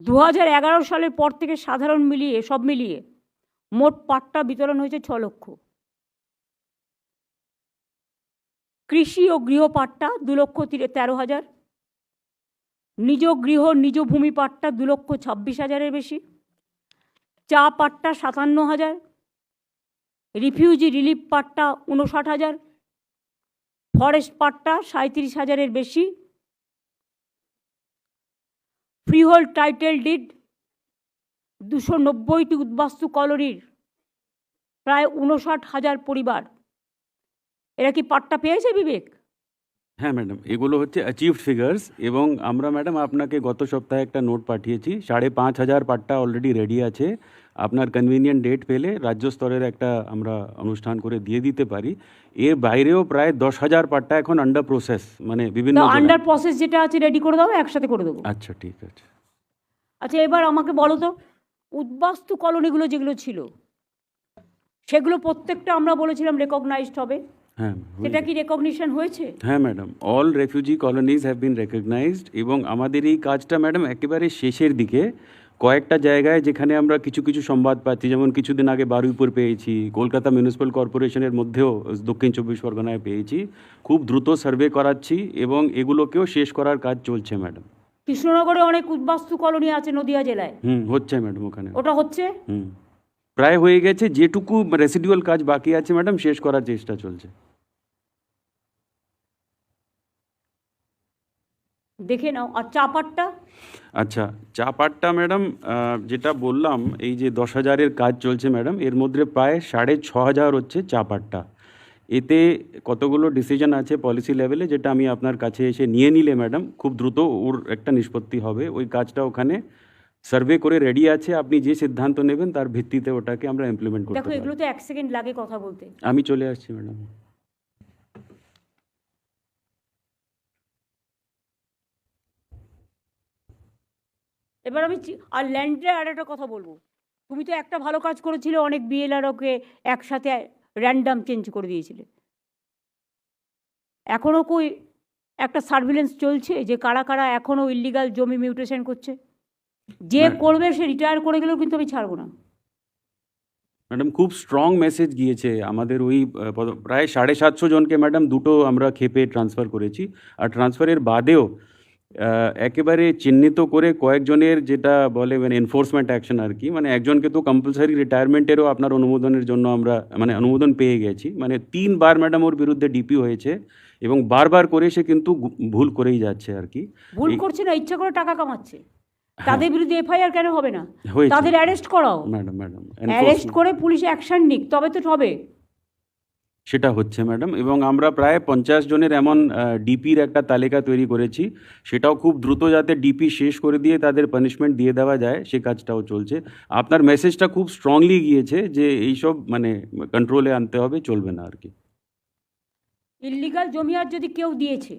দু হাজার এগারো সালের পর থেকে সাধারণ মিলিয়ে, সব মিলিয়ে মোট পাট্টা বিতরণ হয়েছে ছ লক্ষ। কৃষি ও গৃহ পাট্টা দু লক্ষ তেরো হাজার। নিজ গৃহ, নিজ ভূমি পাট্টা দু লক্ষ ছাব্বিশ হাজারের বেশি। চা পাট্টা সাতান্ন হাজার। রিফিউজি রিলিফ পাট্টা উনষাট হাজার। ফরেস্ট পাট্টা সাঁত্রিশ হাজারের বেশি। ফ্রিহোল্ড টাইটেল ডিড দুশো নব্বইটি উদ্বাস্তু কলোনির প্রায় উনষাট হাজার পরিবার। এরা কি পাট্টা পেয়েছে, বিবেক? হ্যাঁ ম্যাডাম। এগুলো হচ্ছে অ্যাচিভড ফিগার্স এবং আমরা, ম্যাডাম, আপনাকে গত সপ্তাহে একটা নোট পাঠিয়েছি। সাড়ে পাঁচ হাজার পাট্টা অলরেডি রেডি আছে। আপনার কনভিনিয়েন্ট ডেট পেলে রাজ্য স্তরের একটা আমরা অনুষ্ঠান করে দিয়ে দিতে পারি। এর বাইরেও প্রায় দশ হাজার পাট্টা এখন আন্ডার প্রসেস মানে বিভিন্ন আন্ডার প্রসেস যেটা আছে রেডি করে দাও একসাথে করে দেবো। আচ্ছা ঠিক আছে। আচ্ছা এবার আমাকে বলো তো উদ্বাস্তু কলোনিগুলো যেগুলো ছিল সেগুলো প্রত্যেকটা আমরা বলেছিলাম রেকগনাইজড হবে। হ্যাঁ সেটা কি রেকগনিশন হয়েছে? হ্যাঁ madam all refugee colonies have been recognized এবং আমাদের এই কাজটা ম্যাডাম একেবারে শেষের দিকে কয়েকটা জায়গায় যেখানে আমরা কিছু কিছু সংবাদ পাচ্ছি যেমন কিছুদিন আগে বারুইপুর পেয়েছি কলকাতা মিউনিসিপ্যাল কর্পোরেশনের মধ্যেও দক্ষিণ চব্বিশ পরগনায় পেয়েছি। খুব দ্রুত সার্ভে করাচ্ছি এবং এগুলোকেও শেষ করার কাজ চলছে ম্যাডাম। কৃষ্ণনগরে অনেক উদ্বাস্তু কলোনি আছে নদিয়া জেলায়। হুম হচ্ছে ম্যাডাম ওখানে। ওটা হচ্ছে? হুম। প্রায় হয়ে গেছে যেটুকু রেসিডুয়াল কাজ বাকি আছে ম্যাডাম শেষ করার চেষ্টা চলছে। দেখে নাও আর চাপাটটা? আচ্ছা চা পাটটা ম্যাডাম যেটা বললাম এই যে দশ হাজারের কাজ চলছে ম্যাডাম এর মধ্যে প্রায় সাড়ে ছ হাজার হচ্ছে চা পাটটা। এতে কতগুলো ডিসিশন আছে পলিসি লেভেলে যেটা আমি আপনার কাছে এসে নিয়ে নিলে ম্যাডাম খুব দ্রুত ওর একটা নিষ্পত্তি হবে। ওই কাজটা ওখানে সার্ভে করে রেডি আছে আপনি যে সিদ্ধান্ত নেবেন তার ভিত্তিতে ওটাকে আমরা ইমপ্লিমেন্ট করতে দেখো এগুলো তো এক সেকেন্ড লাগে কথা বলতে। আমি চলে আসছি ম্যাডাম। এবার আমি আর ল্যান্ডের আর একটা কথা বলব। তুমি তো একটা ভালো কাজ করেছিলে অনেক বিএলআরওকে একসাথে র্যান্ডাম চেঞ্জ করে দিয়েছিলে। এখনও কই একটা সার্ভিলেন্স চলছে যে কারা কারা এখনও ইল্লিগাল জমি মিউটেশন করছে? যে করবে সে রিটায়ার করে গেলেও কিন্তু আমি ছাড়বো না। ম্যাডাম খুব স্ট্রং মেসেজ গিয়েছে। আমাদের ওই প্রায় সাড়ে সাতশো জনকে ম্যাডাম দুটো আমরা খেপে ট্রান্সফার করেছি। আর ট্রান্সফারের বাদেও একেবারে চিহ্নিত করে কয়েকজনের যেটা বলে মানে এনফোর্সমেন্ট অ্যাকশন আর কি মানে একজনকে তো কম্পালসারি রিটায়ারমেন্টেরও আপনার অনুমোদনের জন্য আমরা মানে অনুমোদন পেয়ে গেছি। মানে তিনবার ম্যাডাম ওর বিরুদ্ধে ডিপি হয়েছে এবং বারবার করে সে কিন্তু ভুল করেই যাচ্ছে আর কি। ভুল করছে না ইচ্ছা করে টাকা কামাচ্ছে। তাদের বিরুদ্ধে এফআইআর কেন হবে না? তাদের অ্যারেস্ট করাও। ম্যাডাম ম্যাডাম অ্যারেস্ট করে পুলিশ অ্যাকশন নিক তবে তো হবে। সেটা হচ্ছে, ম্যাডাম। এবং আমরা প্রায় পঞ্চাশ জনের এমন ডিপির একটা তালিকা তৈরি করেছি। সেটাও খুব দ্রুত যাতে ডিপি শেষ করে দিয়ে তাদের পানিশমেন্ট দিয়ে দেওয়া যায়, সে কাজটাও চলছে। আপনার মেসেজটা খুব স্ট্রংলি গিয়েছে যে এইসব মানে কন্ট্রোলে আনতে হবে, চলবে না আর কি। ইল্লিগাল জমি আর যদি কেউ দিয়েছে,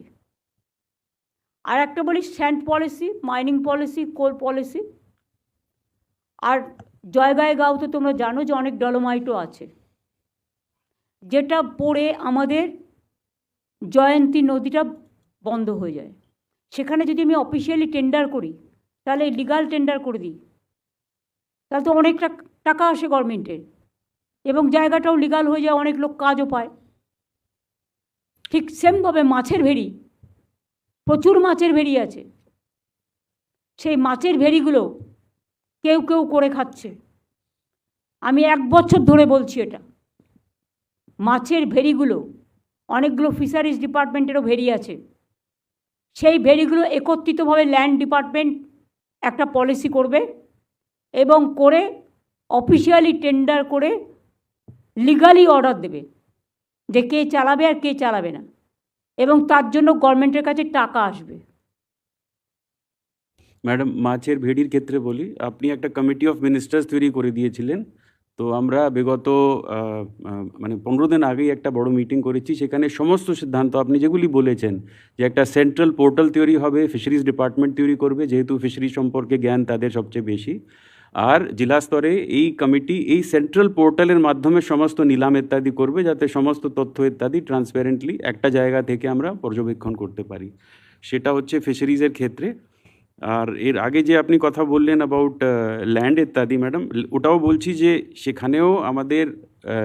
আর একটা বলি sand policy mining policy coal policy আর জয়গায় গাঁও তো তোমরা জানো যে অনেক ডলোমাইটও আছে। যেটা পড়ে আমাদের জয়ন্তী নদীটা বন্ধ হয়ে যায়। সেখানে যদি আমি অফিসিয়ালি টেন্ডার করি, তাহলে লিগাল টেন্ডার করে দিই। তাহলে তো অনেকটা টাকা আসে গভর্নমেন্টের এবং জায়গাটাও লিগাল হয়ে যায়, অনেক লোক কাজও পায়। ঠিক সেমভাবে মাছের ভেড়ি, প্রচুর মাছের ভেড়ি আছে। সেই মাছের ভেড়িগুলো কেউ কেউ করে খাচ্ছে। আমি এক বছর ধরে বলছি এটা। মাছের ভেড়িগুলো, অনেকগুলো ফিশারিজ ডিপার্টমেন্টেরও ভেড়ি আছে। সেই ভেড়িগুলো একত্রিতভাবে ল্যান্ড ডিপার্টমেন্ট একটা পলিসি করবে এবং করে অফিসিয়ালি টেন্ডার করে লিগালি অর্ডার দেবে যে কে চালাবে আর কে চালাবে না। এবং তার জন্য গভর্নমেন্টের কাছে টাকা আসবে। ম্যাডাম, মাছের ভেড়ির ক্ষেত্রে বলি, আপনি একটা কমিটি অফ মিনিস্টার্স তৈরি করে দিয়েছিলেন। তো আমরা বিগত মানে পনেরো দিন আগেই একটা বড় মিটিং করেছি, সেখানে সমস্ত সিদ্ধান্ত আপনি যেগুলি বলেছেন, যে একটা সেন্ট্রাল পোর্টাল তৈরি হবে ফিশারিজ ডিপার্টমেন্ট তৈরি করবে, যেহেতু ফিশারিজ সম্পর্কে জ্ঞান তাদের সবচেয়ে বেশি। আর জেলা স্তরে এই কমিটি এই সেন্ট্রাল পোর্টালের মাধ্যমে সমস্ত নিলাম ইত্যাদি করবে, যাতে সমস্ত তথ্য ইত্যাদি ট্রান্সপারেন্টলি একটা জায়গা থেকে আমরা পর্যবেক্ষণ করতে পারি। সেটা হচ্ছে ফিশারিজের ক্ষেত্রে। আর এর আগে যে আপনি কথা বললেন অ্যাবাউট ল্যান্ড ইত্যাদি ম্যাডাম ওটাও বলছি যে সেখানেও আমাদের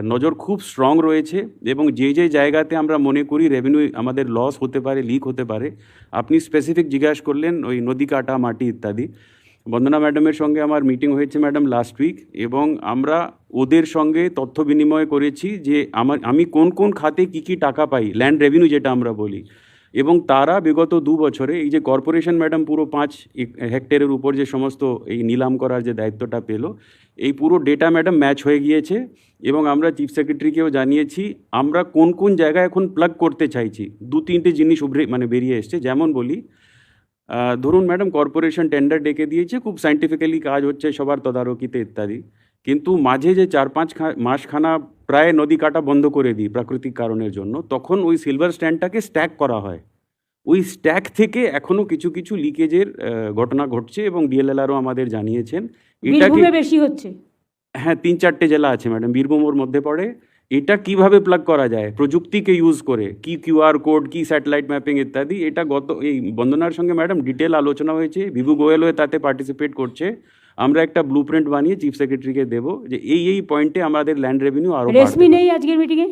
নজর খুব স্ট্রং রয়েছে এবং যে যে জায়গাতে আমরা মনে করি রেভিনিউ আমাদের লস হতে পারে লিক হতে পারে, আপনি স্পেসিফিক জিজ্ঞাসা করলেন ওই নদী কাটা, মাটি ইত্যাদি। বন্দনা ম্যাডামের সঙ্গে আমার মিটিং হয়েছে ম্যাডাম লাস্ট উইক এবং আমরা ওদের সঙ্গে তথ্য বিনিময় করেছি যে আমার আমি কোন কোন খাতে কী কী টাকা পাই ল্যান্ড রেভিনিউ যেটা আমরা বলি এবং তারা বিগত দু বছরে এই যে কর্পোরেশন ম্যাডাম পুরো পাঁচ হেক্টরের উপর যে সমস্ত এই নিলাম করার যে দায়িত্বটা পেল, এই পুরো ডেটা ম্যাডাম ম্যাচ হয়ে গিয়েছে এবং আমরা চিফ সেক্রেটারিকেও জানিয়েছি, আমরা কোন কোন জায়গায় এখন প্লাগ করতে চাইছি। দু তিনটে জিনিস উভরে মানে বেরিয়ে এসছে। যেমন বলি ধরুন ম্যাডাম কর্পোরেশন টেন্ডার ডেকে দিয়েছে, খুব সাইন্টিফিক্যালি কাজ হচ্ছে, সবার তদারকিতে ইত্যাদি। কিন্তু মাঝে যে চার পাঁচ মাসখানা প্রায় নদী কাটা বন্ধ করে দিই প্রাকৃতিক কারণের জন্য তখন ওই সিলভার স্ট্যান্ডটাকে স্ট্যাক করা হয়। ওই স্ট্যাক থেকে এখনও কিছু কিছু লিকেজের ঘটনা ঘটছে এবং ডিএলএলআরও আমাদের জানিয়েছেন। এটাকে বেশি হচ্ছে? হ্যাঁ তিন চারটে জেলা আছে ম্যাডাম বীরভূম ওর মধ্যে পড়ে। এটা কীভাবে প্লাগ করা যায় প্রযুক্তিকে ইউজ করে কি কিউআর কোড কি স্যাটেলাইট ম্যাপিং ইত্যাদি এটা গত এই বন্দনার সঙ্গে ম্যাডাম ডিটেল আলোচনা হয়েছে বিভু গোয়েলও তাতে পার্টিসিপেট করছে। আমরা একটা ব্লু প্রিন্ট বানিয়ে চিফ সেক্রেটারিকে দেবো যে এই এই পয়েন্টে আমাদের ল্যান্ড রেভিনিউ আরও রেশমি নেই আজকের মিটিংয়ে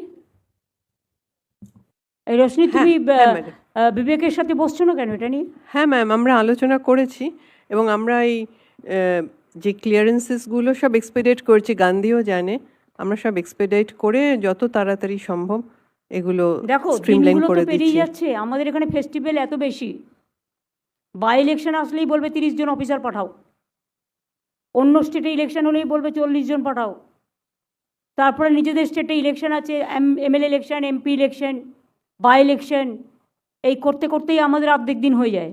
এই রশ্মি হ্যাঁ, তুমি হ্যাঁ, আহ, বিবেকের সাথে বসছো না কেন এটা নিয়ে? হ্যাঁ ম্যাম আমরা আলোচনা করেছি এবং আমরা এই আহ, যে ক্লিয়ারেন্সেসগুলো সব এক্সপেডিট করছি গান্ধীও জানে আমরা সব এক্সপেডিট করে যত তাড়াতাড়ি সম্ভব এগুলো দেখো স্ট্রিমলাইন করে পেরিয়ে দিচ্ছি। যাচ্ছে আমাদের এখানে ফেস্টিভ্যাল এত বেশি। বাই ইলেকশন আসলেই বলবে তিরিশ জন অফিসার পাঠাও। অন্য স্টেটে ইলেকশন হলেই বলবে চল্লিশ জন পাঠাও। তারপরে নিজেদের স্টেটে ইলেকশন আছে MLA election MP election by election এই করতে করতেই আমাদের অর্ধেক দিন হয়ে যায়।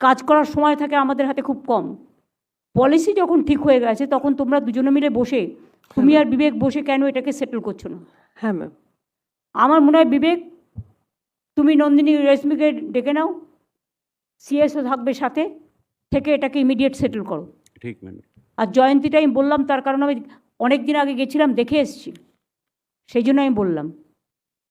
কাজ করার সময় থাকে আমাদের হাতে খুব কম। পলিসি যখন ঠিক হয়ে গেছে তখন তোমরা দুজনে মিলে বসে তুমি আর বিবেক বসে কেন এটাকে সেটেল করছ না? হ্যাঁ ম্যাম আমার মনে হয় বিবেক তুমি নন্দিনী রেশমিকে ডেকে নাও সিএসও থাকবে সাথে থেকে এটাকে ইমিডিয়েট সেটেল করো। ঠিক ম্যাডাম আর জয়ন্তীটা আমি বললাম, তার কারণ আমি অনেক দিন আগে গেছিলাম, দেখে এসেছি। সেই জন্য আমি বললাম।